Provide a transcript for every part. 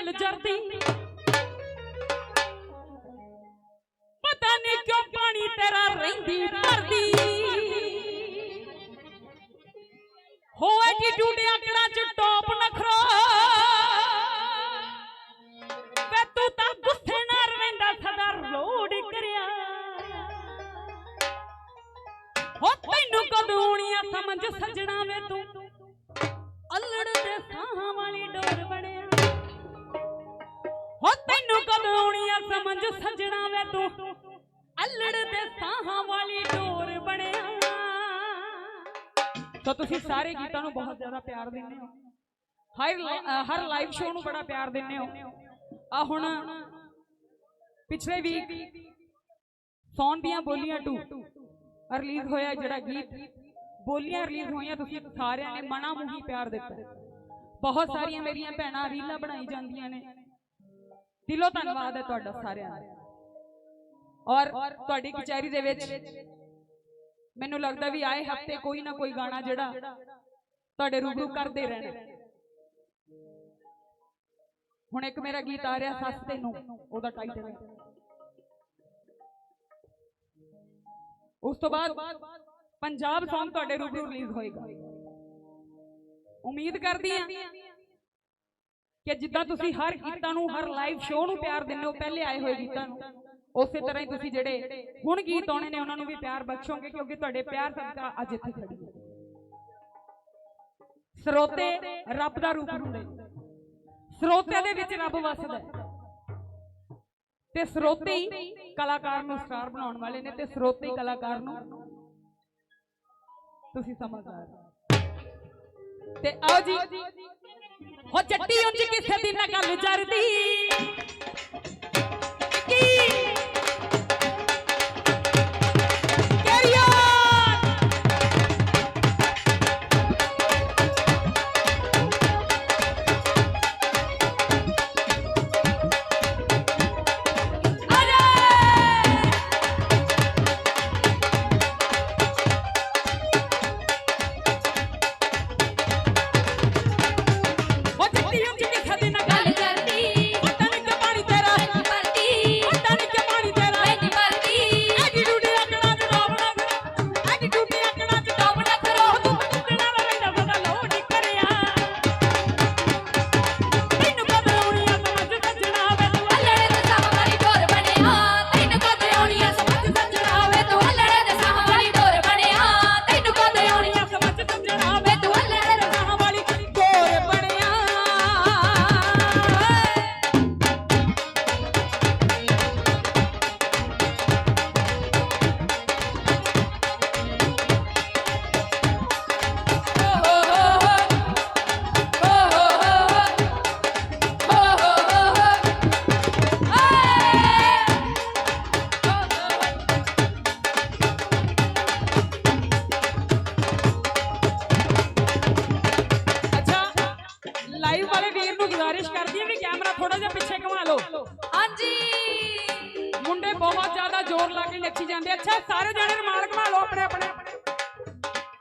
ਗੱਲ ਜਰਦੀ ਪਤਾ ਨਹੀਂ ਕਿਉਂ ਪਾਣੀ ਤੇਰਾ ਰਹਿੰਦੀ ਭਰਦੀ ਹੋ ਤੈਨੂੰ ਸਮਝ ਸਜਣਾ ਵੇ ਤੂੰ। ਅਲੜ ਦੇ ਸਾਹਾਂ ਵਾਲੀ ਡੋਰ ਬਣਿਆ। ਤਾਂ ਤੁਸੀਂ ਸਾਰੇ ਗੀਤਾਂ ਨੂੰ ਬਹੁਤ ਜ਼ਿਆਦਾ ਪਿਆਰ ਦਿੰਦੇ ਹੋ। ਹਰ ਹਰ ਲਾਈਵ ਸ਼ੋਅ ਨੂੰ ਬੜਾ ਪਿਆਰ ਦਿੰਦੇ ਹੋ। ਆ ਹੁਣ ਪਿਛਲੇ ਵੀਕ ਸੌਣ ਦੀਆਂ ਬੋਲੀਆਂ 2 ਰਿਲੀਜ਼ ਹੋਇਆ ਜਿਹੜਾ ਗੀਤ। ਬੋਲੀਆਂ ਰਿਲੀਜ਼ ਹੋਈਆਂ, ਤੁਸੀਂ ਸਾਰਿਆਂ ਨੇ ਮਨਾ ਮੂੰਹੀ ਪਿਆਰ ਦਿੱਤਾ। ਬਹੁਤ ਸਾਰੀਆਂ ਮੇਰੀਆਂ ਭੈਣਾਂ ਰੀਲਾਂ ਬਣਾਈ ਜਾਂਦੀਆਂ ਨੇ। ਦਿਲੋਂ ਧੰਨਵਾਦ ਹੈ ਤੁਹਾਡਾ ਸਾਰਿਆਂ ਦਾ। ਔਰ ਤੁਹਾਡੀ ਕਚਹਿਰੀ ਦੇ ਵਿੱਚ ਮੈਨੂੰ ਲੱਗਦਾ ਵੀ ਆਏ ਹਫ਼ਤੇ ਕੋਈ ਨਾ ਕੋਈ ਗਾਣਾ ਜਿਹੜਾ ਤੁਹਾਡੇ ਰੂਬਰੂ ਕਰਦੇ ਰਹਿਣਾ। ਹੁਣ ਇੱਕ ਮੇਰਾ ਗੀਤ ਆ ਰਿਹਾ ਸੱਸ ਤੈਨੂੰ, ਉਹਦਾ ਟਾਈਟਲ ਹੈ। ਉਸ ਤੋਂ ਬਾਅਦ ਪੰਜਾਬ ਸੌਂਗ ਤੁਹਾਡੇ ਰੂਬਰੂ ਰਿਲੀਜ਼ ਹੋਏਗਾ। ਉਮੀਦ ਕਰਦੀ ਹਾਂ ਕਿ ਜਿੱਦਾਂ ਤੁਸੀਂ ਹਰ ਗੀਤਾਂ ਨੂੰ ਹਰ ਲਾਈਵ ਸ਼ੋਅ ਨੂੰ ਪਿਆਰ ਦਿੰਦੇ ਹੋ ਪਹਿਲੇ ਆਏ ਹੋਏ ਗੀਤਾਂ ਨੂੰ। ਉਸੇ ਤਰ੍ਹਾਂ ਹੀ ਤੁਸੀਂ ਜਿਹੜੇ ਹੁਣ ਗੀਤ ਆਉਣੇ ਨੇ ਉਹਨਾਂ ਨੂੰ ਵੀ ਪਿਆਰ ਬਖਸ਼ੋਗੇ ਕਿਉਂਕਿ ਤੁਹਾਡੇ ਪਿਆਰ ਸਦਕਾ ਅੱਜ ਇੱਥੇ ਖੜੀ ਹਾਂ ਸਰੋਤੇ ਰੱਬ ਦਾ ਰੂਪ ਹੁੰਦੇ। ਸਰੋਤੇ ਦੇ ਵਿੱਚ ਰੱਬ ਵਸਦਾ ਤੇ ਸਰੋਤੇ ਹੀ ਕਲਾਕਾਰ ਨੂੰ ਸਟਾਰ ਬਣਾਉਣ ਵਾਲੇ ਨੇ ਤੇ ਸਰੋਤੇ ਹੀ ਕਲਾਕਾਰ ਨੂੰ ਤੁਸੀਂ ਸਮਝਦਾਰ। ਤੇ ਆਓ ਜੀ ਹੋ ਚੱਟੀ ਉਂਝ ਕਿਸੇ ਦੀ ਨਾ ਗੱਲ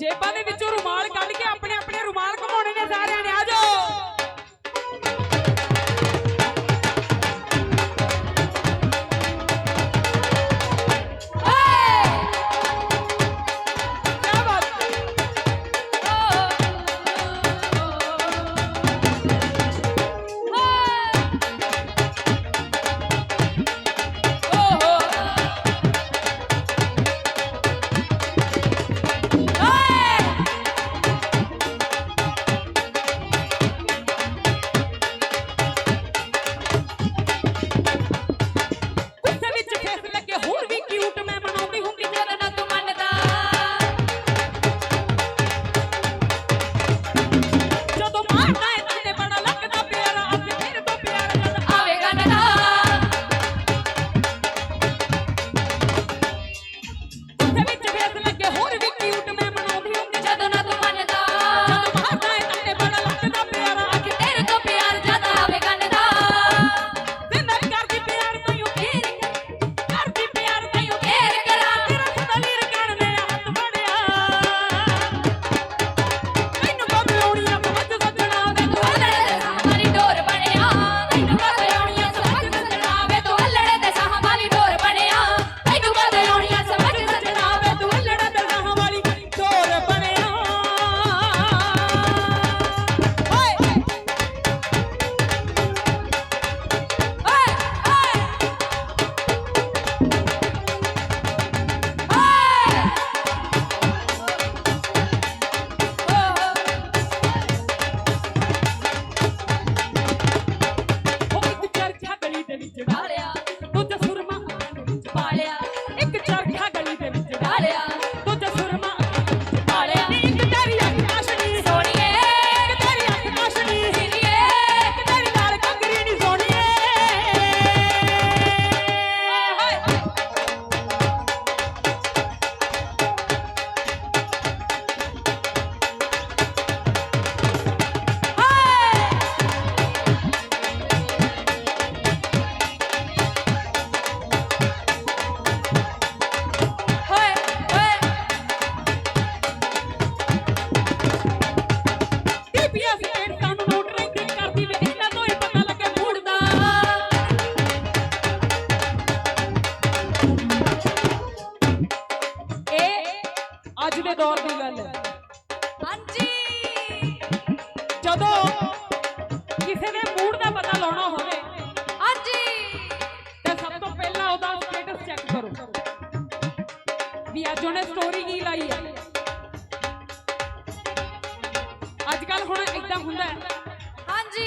ਜੇਬਾਂ ਦੇ ਵਿੱਚੋਂ ਰੁਮਾਲ ਕੱਢ ਕੇ ਆਪਣੇ ਆਪਣੇ ਰੁਮਾਲ ਘੁਮਾਉਣੇ ਨੇ ਸਾਰਿਆਂ ਨੇ।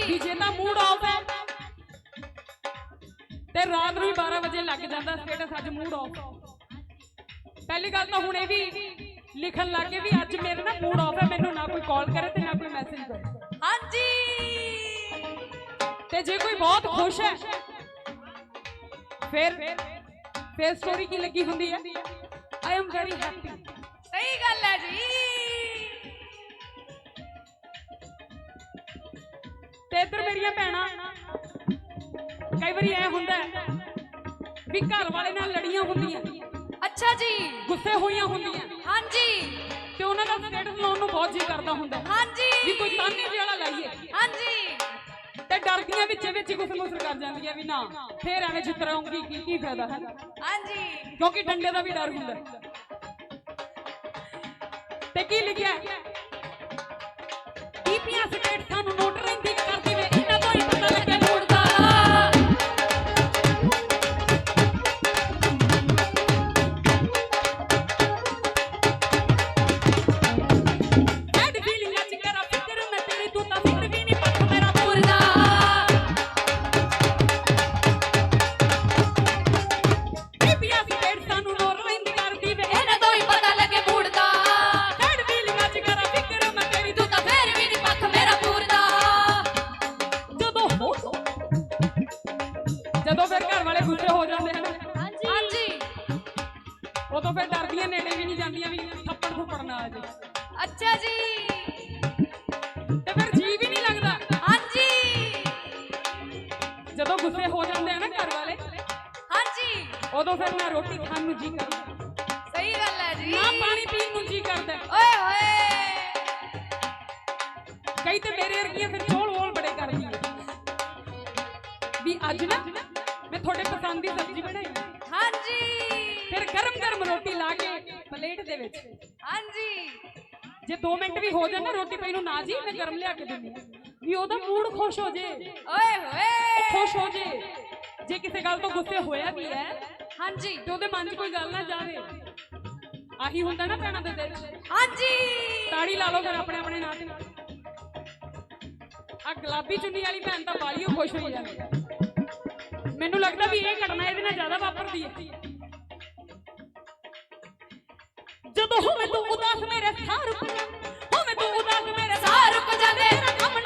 ਕਿ ਜੇ ਤਾਂ ਮੂਡ ਆਫ ਹੈ ਤੇ ਰਾਤ ਨੂੰ 12 ਵਜੇ ਲੱਗ ਜਾਂਦਾ ਸਟੇਟਸ ਅੱਜ ਮੂਡ ਆਫ ਪਹਿਲੀ ਗੱਲ ਤਾਂ ਹੁਣ ਇਹ ਵੀ ਲਿਖਣ ਲੱਗ ਗਏ ਵੀ ਅੱਜ ਮੇਰੇ ਨਾ ਮੂਡ ਆਫ ਹੈ ਮੈਨੂੰ ਨਾ ਕੋਈ ਕਾਲ ਕਰੇ ਤੇ ਨਾ ਕੋਈ ਮੈਸੇਜ ਕਰੇ। ਹਾਂਜੀ। ਤੇ ਜੇ ਕੋਈ ਬਹੁਤ ਖੁਸ਼ ਹੈ ਫਿਰ ਫਿਰ ਸਟੋਰੀ ਕੀ ਲੱਗੀ ਹੁੰਦੀ ਹੈ? ਆਈ ਐਮ ਵੈਰੀ ਹੈਪੀ ਸਹੀ ਗੱਲ ਹੈ ਜੀ। ਇੱਧਰ ਮੇਰੀਆਂ ਭੈਣਾਂ। ਕਈ ਵਾਰੀ ਐ ਹੁੰਦਾ ਹੈ ਵੀ ਘਰ ਵਾਲੇ ਨਾਲ ਲੜੀਆਂ ਹੁੰਦੀਆਂ। ਅੱਛਾ ਜੀ। ਗੁੱਸੇ ਹੋਈਆਂ ਹੁੰਦੀਆਂ। ਹਾਂਜੀ। ਤੇ ਉਹਨਾਂ ਦਾ ਸਟੇਟਸ ਲਾਉਣ ਨੂੰ ਬਹੁਤ ਜੀ ਕਰਦਾ ਹੁੰਦਾ ਹੈ। ਹਾਂਜੀ। ਵੀ ਕੋਈ ਤਾਨੇ ਜਿਹੜਾ ਲਾਈਏ। ਹਾਂਜੀ। ਤੇ ਡਰਦੀਆਂ ਵਿੱਚ ਵਿੱਚ ਹੀ ਗੁੱਸੇ ਮੁਸਰ ਕਰ ਜਾਂਦੀਆਂ ਵੀ ਨਾ ਫੇਰ ਐਵੇਂ ਜਿੱਤਰਾਉਂਗੀ ਕੀ ਕੀ ਫਾਇਦਾ ਹੈ। ਹਾਂਜੀ। ਕਿਉਂਕਿ ਡੰਡੇ ਦਾ ਵੀ ਡਰ ਹੁੰਦਾ ਹੈ। ਤੇ ਕੀ ਲਿਖਿਆ ਬੀਪੀਆਂ ਸਟੇਟ ਸਾਨੂੰ ਨੋਟ ਜਦੋਂ ਫਿਰ ਘਰ ਵਾਲੇ ਗੁੱਸੇ ਹੋ ਜਾਂਦੇ ਹਨ। ਹਾਂਜੀ। ਹਾਂਜੀ। ਉਦੋਂ ਫਿਰ ਡਰਦੀਆਂ ਨੇੜੇ ਵੀ ਨਹੀਂ ਜਾਂਦੀਆਂ ਵੀ ਥੱਪੜ ਥੁੱਪੜ ਨਾ ਆ ਜੇ ਅੱਛਾ ਜੀ। ਤੇ ਫਿਰ ਜੀ ਵੀ ਨਹੀਂ ਲੱਗਦਾ। ਹਾਂਜੀ। ਜਦੋਂ ਗੁੱਸੇ ਹੋ ਜਾਂਦੇ ਆ ਨਾ ਘਰ ਵਾਲੇ ਹਾਂਜੀ। ਉਦੋਂ ਫਿਰ ਨਾ ਰੋਟੀ ਖਾਣ ਨੂੰ ਜੀ ਕਰਦਾ। ਸਹੀ ਗੱਲ ਹੈ ਜੀ। ਨਾ ਪਾਣੀ ਪੀਣ ਨੂੰ ਜੀ ਕਰਦਾ। ਓਏ ਹੋਏ। ਕਈ ਤੇ ਮੇਰੇ ਵਰਗੀਆਂ ਫਿਰ ਚੋਲ ਵੋਲ ਬੜੇ ਕਰਦੀਆਂ ਵੀ ਅੱਜ ਨਾ ਪਸੰਦ ਦੀ ਸਬਜ਼ੀ ਬਣਾਈ ਹਾਂਜੀ। ਫਿਰ ਗਰਮ ਗਰਮ ਰੋਟੀ ਲਾ ਕੇ ਪਲੇਟ ਦੇ ਵਿੱਚ। ਹਾਂਜੀ। ਜੇ 2 ਮਿੰਟ ਵੀ ਹੋ ਜਾਣ ਨਾ ਰੋਟੀ ਪਈ ਨੂੰ ਨਾ ਜੀ ਮੈਂ ਗਰਮ ਲਿਆ ਕੇ ਦਿੰਦੀ ਹਾਂ। ਵੀ ਉਹਦਾ ਮੂਡ ਖੁਸ਼ ਹੋ ਜੇ। ਓਏ ਹੋਏ। ਖੁਸ਼ ਹੋ ਜੇ। ਜੇ ਕਿਸੇ ਗੱਲ ਤੋਂ ਗੁੱਸੇ ਹੋਇਆ ਵੀ ਹੈ ਹਾਂਜੀ। ਤੇ ਉਹਦੇ ਮਨ 'ਚ ਕੋਈ ਗੱਲ ਨਾ ਜਾਵੇ। ਆਹੀ ਹੁੰਦਾ ਨਾ ਭੈਣਾਂ ਦੇ ਦਿਲ 'ਚ। ਹਾਂਜੀ। ਤਾੜੀ ਲਾ ਲਓ ਫਿਰ ਆਪਣੇ ਆਪਣੇ ਨਾਂ ਤੇ। ਆ ਗੁਲਾਬੀ ਚੁੰਨੀ ਵਾਲੀ ਭੈਣ ਤਾਂ ਬਾਲੀਓ ਖੁਸ਼ ਹੋਈ ਜਾਂਦੀ ਹੈ। ਮੈਨੂੰ ਲੱਗਦਾ ਵੀ ਇਹ ਘਟਨਾ ਇਹਦੇ ਨਾਲ ਜ਼ਿਆਦਾ ਵਾਪਰਦੀ ਹੈ। ਜਦੋਂ ਹੋਵੇ ਤੂੰ ਉਦਾਸ ਮੇਰੇ ਸਾਹ ਰੁਕ ਜਾ, ਹੋਵੇ ਤੂੰ ਉਦਾਸ ਮੇਰੇ ਸਾਹ ਸਾਹ ਰੁਕ ਜਾਂਦੇ ਕੰਮ